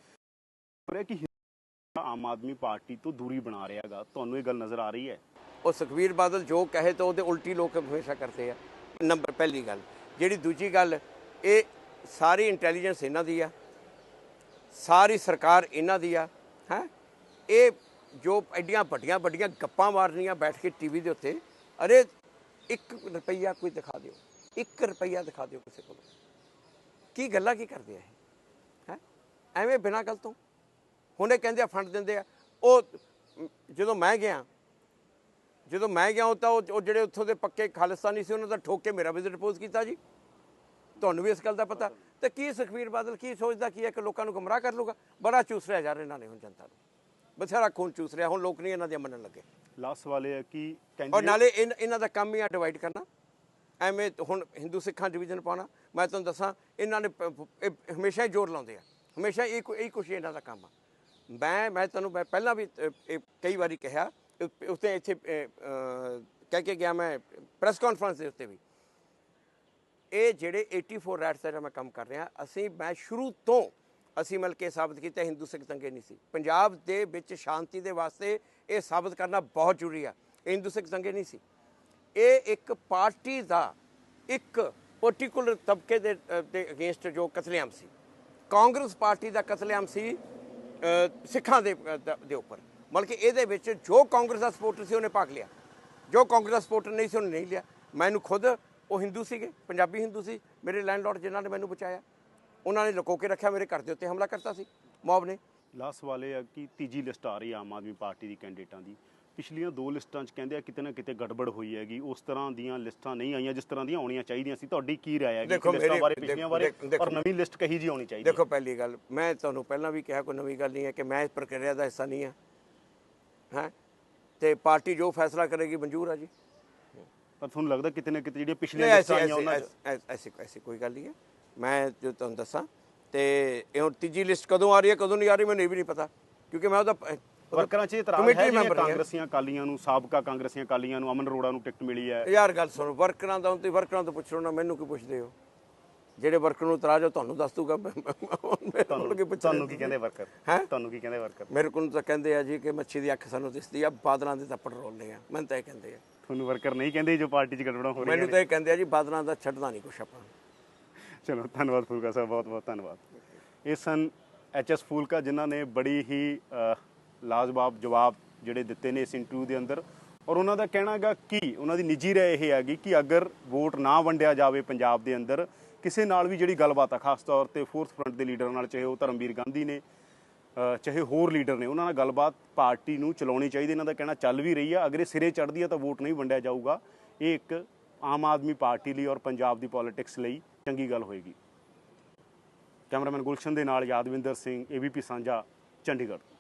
ਪਰ ਇਹ ਕਿ ਆਮ ਆਦਮੀ ਪਾਰਟੀ ਤੋਂ ਦੂਰੀ ਬਣਾ ਰਿਹਾ ਹੈਗਾ ਤੁਹਾਨੂੰ ਇਹ ਗੱਲ ਨਜ਼ਰ ਆ ਰਹੀ ਹੈ? ਉਹ ਸੁਖਵੀਰ ਬਾਦਲ ਜੋ ਕਹੇ ਤਾਂ ਉਹਦੇ ਉਲਟੀ ਲੋਕ ਹਮੇਸ਼ਾ ਕਰਦੇ ਆ। ਨੰਬਰ ਪਹਿਲੀ ਗੱਲ। ਜਿਹੜੀ ਦੂਜੀ ਗੱਲ ਇਹ ਸਾਰੀ ਇੰਟੈਲੀਜੈਂਸ ਇਹਨਾਂ ਦੀ ਆ। ਸਾਰੀ ਸਰਕਾਰ ਇਹਨਾਂ ਦੀ ਆ ਹੈ? ਇਹ ਜੋ ਐਡੀਆਂ ਵੱਡੀਆਂ ਵੱਡੀਆਂ ਗੱਪਾਂ ਮਾਰਨੀਆਂ ਬੈਠ ਕੇ ਟੀਵੀ ਦੇ ਉੱਤੇ, ਅਰੇ 1 ਰੁਪਈਆ ਕੋਈ ਦਿਖਾ ਦਿਓ 1 ਰੁਪਈਆ ਦਿਖਾ ਦਿਓ ਕਿਸੇ ਕੋਲ। ਕੀ ਗੱਲਾਂ ਕੀ ਕਰਦੇ ਆ ਇਹ? ਹੈ? ਐਵੇਂ ਬਿਨਾਂ ਗੱਲ ਤੋਂ? ਹੁਣ ਇਹ ਕਹਿੰਦੇ ਆ, ਫੰਡ ਦਿੰਦੇ ਆ। ਉਹ ਜਦੋਂ ਮੈਂ ਗਿਆ, ਜਦੋਂ ਮੈਂ ਗਿਆ ਉਹ ਤਾਂ ਉਹ ਉਹ ਜਿਹੜੇ ਉੱਥੋਂ ਦੇ ਪੱਕੇ ਖਾਲਿਸਤਾਨੀ ਸੀ, ਉਹਨਾਂ ਦਾ ਠੋਕ ਕੇ ਮੇਰਾ ਵਿਜ਼ਿਟ ਪੋਜ਼ ਕੀਤਾ ਜੀ। ਤੁਹਾਨੂੰ ਵੀ ਇਸ ਗੱਲ ਦਾ ਪਤਾ। ਤੇ ਕੀ ਸੁਖਵੀਰ ਬਾਦਲ ਕੀ ਸੋਚਦਾ, ਕੀ ਹੈ ਕਿ ਲੋਕਾਂ ਨੂੰ ਗੁੰਮਰਾਹ ਕਰ ਲੂਗਾ ਬੜਾ ਚੂਸ ਰਿਹਾ ਜਾ ਰਿਹਾ ਇਹਨਾਂ ਨੇ ਹੁਣ ਜਨਤਾ ਨੂੰ। ਬਥੇਰਾ ਖੂਨ ਚੂਸ ਰਿਹਾ ਹੁਣ ਲੋਕ ਨਹੀਂ ਇਹਨਾਂ ਦੇ ਮੰਨਣ ਲੱਗੇ। ਲਾਸਟ ਸਵਾਲ ਇਹ ਹੈ ਕਿ ਔਰ ਨਾਲੇ ਇਹਨਾਂ ਦਾ ਕੰਮ ਹੀ ਆ ਡਿਵਾਈਡ ਕਰਨਾ। ਐਵੇਂ ਹੁਣ ਹਿੰਦੂ ਸਿੱਖਾਂ ਡਿਵੀਜ਼ਨ ਪਾਉਣਾ। ਮੈਂ ਤੁਹਾਨੂੰ ਦੱਸਾਂ ਇਹਨਾਂ ਨੇ ਹਮੇਸ਼ਾ ਹੀ ਜ਼ੋਰ ਲਾਉਂਦੇ ਆ। ਹਮੇਸ਼ਾ ਇਹ ਇਹ ਕੁਛ ਇਹਨਾਂ ਦਾ ਕੰਮ ਆ। ਮੈਂ ਮੈਂ ਤੁਹਾਨੂੰ ਮੈਂ ਪਹਿਲਾਂ ਵੀ ਕਈ ਵਾਰੀ ਕਿਹਾ ਉੱਤੇ ਇੱਥੇ ਕਹਿ ਕੇ ਗਿਆ ਮੈਂ ਪ੍ਰੈਸ ਕਾਨਫਰੰਸ ਦੇ ਉੱਤੇ ਵੀ। ਇਹ ਜਿਹੜੇ 84 ਰੈਟਸ ਦਾ ਮੈਂ ਕੰਮ ਕਰ ਰਿਹਾ ਅਸੀਂ ਮੈਂ ਸ਼ੁਰੂ ਤੋਂ ਅਸੀਂ ਮਿਲ ਕੇ ਸਾਬਤ ਕੀਤਾ ਹਿੰਦੂ ਸਿੱਖ ਦੰਗੇ ਨਹੀਂ ਸੀ। ਪੰਜਾਬ ਦੇ ਵਿੱਚ ਸ਼ਾਂਤੀ ਦੇ ਵਾਸਤੇ ਇਹ ਸਾਬਤ ਕਰਨਾ ਬਹੁਤ ਜ਼ਰੂਰੀ ਆ। ਇਹ ਹਿੰਦੂ ਸਿੱਖ ਦੰਗੇ ਨਹੀਂ ਸੀ। ਇਹ ਇੱਕ ਪਾਰਟੀ ਦਾ ਇੱਕ ਪਾਰਟਿਕੂਲਰ ਤਬਕੇ ਦੇ ਅ, ਦੇ ਅਗੇਂਸਟ ਜੋ ਕਤਲੇਆਮ ਸੀ। ਕਾਂਗਰਸ ਪਾਰਟੀ ਦਾ ਕਤਲੇਆਮ ਸੀ ਸਿੱਖਾਂ ਦੇ ਦੇ ਉੱਪਰ। ਮਤਲਬ ਕਿ ਇਹਦੇ ਵਿੱਚ ਜੋ ਕਾਂਗਰਸ ਦਾ ਸਪੋਰਟਰ ਸੀ ਉਹਨੇ ਭਾਗ ਲਿਆ। ਜੋ ਕਾਂਗਰਸ ਦਾ ਸਪੋਰਟਰ ਨਹੀਂ ਸੀ ਉਹਨੇ ਨਹੀਂ ਲਿਆ। ਮੈਨੂੰ ਖੁਦ ਉਹ ਹਿੰਦੂ ਸੀਗੇ ਪੰਜਾਬੀ ਹਿੰਦੂ ਸੀ। ਮੇਰੇ ਲੈਂਡਲੋਰਡ ਜਿਨ੍ਹਾਂ ਨੇ ਮੈਨੂੰ ਬਚਾਇਆ। ਉਹਨਾਂ ਨੇ ਲੁਕੋ ਕੇ ਰੱਖਿਆ ਮੇਰੇ ਘਰ ਦੇ ਉੱਤੇ ਹਮਲਾ ਕਰਤਾ ਸੀ ਮੌਬ ਨੇ। ਲਾਸਟ ਸਵਾਲ ਇਹ ਹੈ ਕਿ ਤੀਜੀ ਲਿਸਟ ਆ ਰਹੀ ਹੈ ਆਮ ਆਦਮੀ ਪਾਰਟੀ ਦੀ ਕੈਂਡੀਡੇਟਾਂ ਦੀ। ਪਿਛਲੀਆਂ ਦੋ ਲਿਸਟਾਂ 'ਚ ਕਹਿੰਦੇ ਆ ਕਿਤੇ ਨਾ ਕਿਤੇ ਗੜਬੜ ਹੋਈ ਹੈਗੀ ਉਸ ਤਰ੍ਹਾਂ ਦੀਆਂ ਲਿਸਟਾਂ ਨਹੀਂ ਆਈਆਂ ਜਿਸ ਤਰ੍ਹਾਂ ਦੀਆਂ ਆਉਣੀਆਂ ਚਾਹੀਦੀਆਂ ਸੀ। ਤੁਹਾਡੀ ਕੀ ਰਾਏ ਹੈਗੀ ਦੇਖੋ ਕਿ ਲਿਸਟਾਂ ਬਾਰੇ ਪਿਛਲੀਆਂ ਬਾਰੇ? ਔਰ ਨਵੀਂ ਲਿਸਟ ਕਹੀ ਜੀ ਆਉਣੀ ਚਾਹੀਦੀ ਹੈ? ਦੇਖੋ ਪਹਿਲੀ ਗੱਲ ਮੈਂ ਤੁਹਾਨੂੰ ਪਹਿਲਾਂ ਵੀ ਕਿਹਾ ਕੋਈ ਨਵੀਂ ਗੱਲ ਨਹੀਂ ਹੈ ਕਿ ਮੈਂ ਇਸ ਪ੍ਰਕਿਰਿਆ ਦਾ ਹਿੱਸਾ ਨਹੀਂ ਹਾਂ। ਹੈ? ਤੇ ਪਾਰਟੀ ਜੋ ਫੈਸਲਾ ਕਰੇਗੀ ਮਨਜ਼ੂਰ ਆ ਜੀ। ਪਰ ਤੁਹਾਨੂੰ ਲੱਗਦਾ ਕਿਤੇ ਨਾ ਕਿਤੇ ਜਿਹੜੀਆਂ ਪਿਛਲੀਆਂ ਲਿਸਟਾਂ ਆਈਆਂ ਉਹਨਾਂ ਐਸੀ ਐਸੀ ਕੋਈ ਗੱਲ ਨਹੀਂ ਹੈ। ਮੈਂ ਜੋ ਤੁਹਾਨੂੰ ਦੱਸਾਂ ਤੇ ਇਹ ਹੁਣ ਤੀਜੀ ਲਿਸਟ ਕਦੋਂ ਆ ਰਹੀ ਹੈ ਕਦੋਂ ਨਹੀਂ ਆ ਰਹੀ ਮੈਨੂੰ ਇਹ ਵੀ ਨਹੀਂ ਪਤਾ ਕਿਉਂਕਿ ਮੈਂ ਉਹਦਾ ਵਰਕਰਾਂ 'ਚ ਇਤਰਾਜ਼ ਹੈ ਜਿਵੇਂ। ਕਾਂਗਰਸੀਆਂ ਕਾਲੀਆਂ ਨੂੰ ਸਾਬਕਾ ਕਾਂਗਰਸੀਆਂ ਕਾਲੀਆਂ ਨੂੰ ਅਮਨ ਅਰੋੜਾ ਨੂੰ ਟਿਕਟ ਮਿਲੀ ਹੈ। ਯਾਰ ਗੱਲ ਸੁਣੋ ਵਰਕਰਾਂ ਦਾ ਤੁਸੀਂ ਵਰਕਰਾਂ ਤੋਂ ਪੁੱਛ ਨਾ ਮੈਨੂੰ ਕੀ ਪੁੱਛਦੇ ਹੋ? ਜਿਹੜੇ ਵਰਕਰ ਨੂੰ ਇਤਰਾਜ਼ ਹੋ ਤੁਹਾਨੂੰ ਦੱਸ ਦੂਗਾ ਕੋਲ ਕੀ ਤੁਹਾਨੂੰ ਕੀ ਕਹਿੰਦੇ ਵਰਕਰ? ਹੈਂ? ਤੁਹਾਨੂੰ ਕੀ ਕਹਿੰਦੇ ਵਰਕਰ? ਮੇਰੇ ਕੋਲ ਤਾਂ ਕਹਿੰਦੇ ਆ ਜੀ ਕਿ ਮੱਛੀ ਦੀ ਅੱਖ ਸਾਨੂੰ ਦਿਸਦੀ ਆ ਬਾਦਲਾਂ ਦੇ ਥੱਪੜ ਰੋਲਦੇ ਆ ਮੈਨੂੰ ਤਾਂ ਇਹ ਕਹਿੰਦੇ ਆ। ਤੁਹਾਨੂੰ ਵਰਕਰ ਨਹੀਂ ਕਹਿੰਦੇ ਜੋ ਪਾਰਟੀ 'ਚ ਗੜਬੜਾਂ ਹੋ ਰਹੀਆਂ ਮੈਨੂੰ ਤਾਂ ਇਹ ਕਹਿੰਦੇ ਆ ਜੀ ਬਾਦਲਾਂ ਦਾ ਛੱਡਦਾ ਨਹੀਂ ਕੁਛ ਆਪਾਂ। ਚਲੋ, ਧੰਨਵਾਦ ਫੂਲਕਾ ਸਾਹਿਬ, ਬਹੁਤ ਬਹੁਤ ਧੰਨਵਾਦ। ਇਹ ਸਨ ਐਚ ਐਸ ਫੂਲਕਾ ਜਿਨ੍ਹਾਂ ਨੇ ਬੜੀ ਹੀ ਲਾਜਵਾਬ ਜਵਾਬ ਜਿਹੜੇ ਦਿੱਤੇ ਨੇ ਇਸ ਇੰਟਰਵਿਊ ਦੇ ਅੰਦਰ। ਔਰ ਉਹਨਾਂ ਦਾ ਕਹਿਣਾ ਹੈਗਾ ਕਿ, ਉਹਨਾਂ ਦੀ ਨਿੱਜੀ ਰਾਏ ਇਹ ਹੈਗੀ ਕਿ ਅਗਰ ਵੋਟ ਨਾ ਵੰਡਿਆ ਜਾਵੇ ਪੰਜਾਬ ਦੇ ਅੰਦਰ, ਕਿਸੇ ਨਾਲ ਵੀ ਜਿਹੜੀ ਗੱਲਬਾਤ ਆ, ਖਾਸ ਤੌਰ ਤੇ ਫੋਰਥ ਫਰੰਟ ਦੇ ਲੀਡਰ ਨਾਲ, ਚਾਹੇ ਉਹ ਧਰਮਵੀਰ ਗਾਂਧੀ ਨੇ ਚਾਹੇ ਹੋਰ ਲੀਡਰ ਨੇ, ਉਹਨਾਂ ਨਾਲ ਗੱਲਬਾਤ ਪਾਰਟੀ ਨੂੰ ਚਲਾਉਣੀ ਚਾਹੀਦੀ, ਇਹਨਾਂ ਦਾ ਕਹਿਣਾ ਚੱਲ ਵੀ ਰਹੀ ਆ। ਅਗਰ ਇਹ ਸਿਰੇ ਚੜ੍ਹਦੀ ਆ ਤਾਂ ਵੋਟ ਨਹੀਂ ਵੰਡਿਆ ਜਾਊਗਾ। ਇਹ ਇੱਕ ਆਮ ਆਦਮੀ ਪਾਰਟੀ ਲਈ ਔਰ ਪੰਜਾਬ ਦੀ ਪੋਲਿਟਿਕਸ ਲਈ ਚੰਗੀ ਗੱਲ ਹੋਏਗੀ। ਕੈਮਰਾਮੈਨ ਗੁਲਸ਼ਨ ਦੇ ਨਾਲ ਯਾਦਵਿੰਦਰ ਸਿੰਘ ਏਬੀਪੀ ਸਾਂਝਾ ਚੰਡੀਗੜ੍ਹ।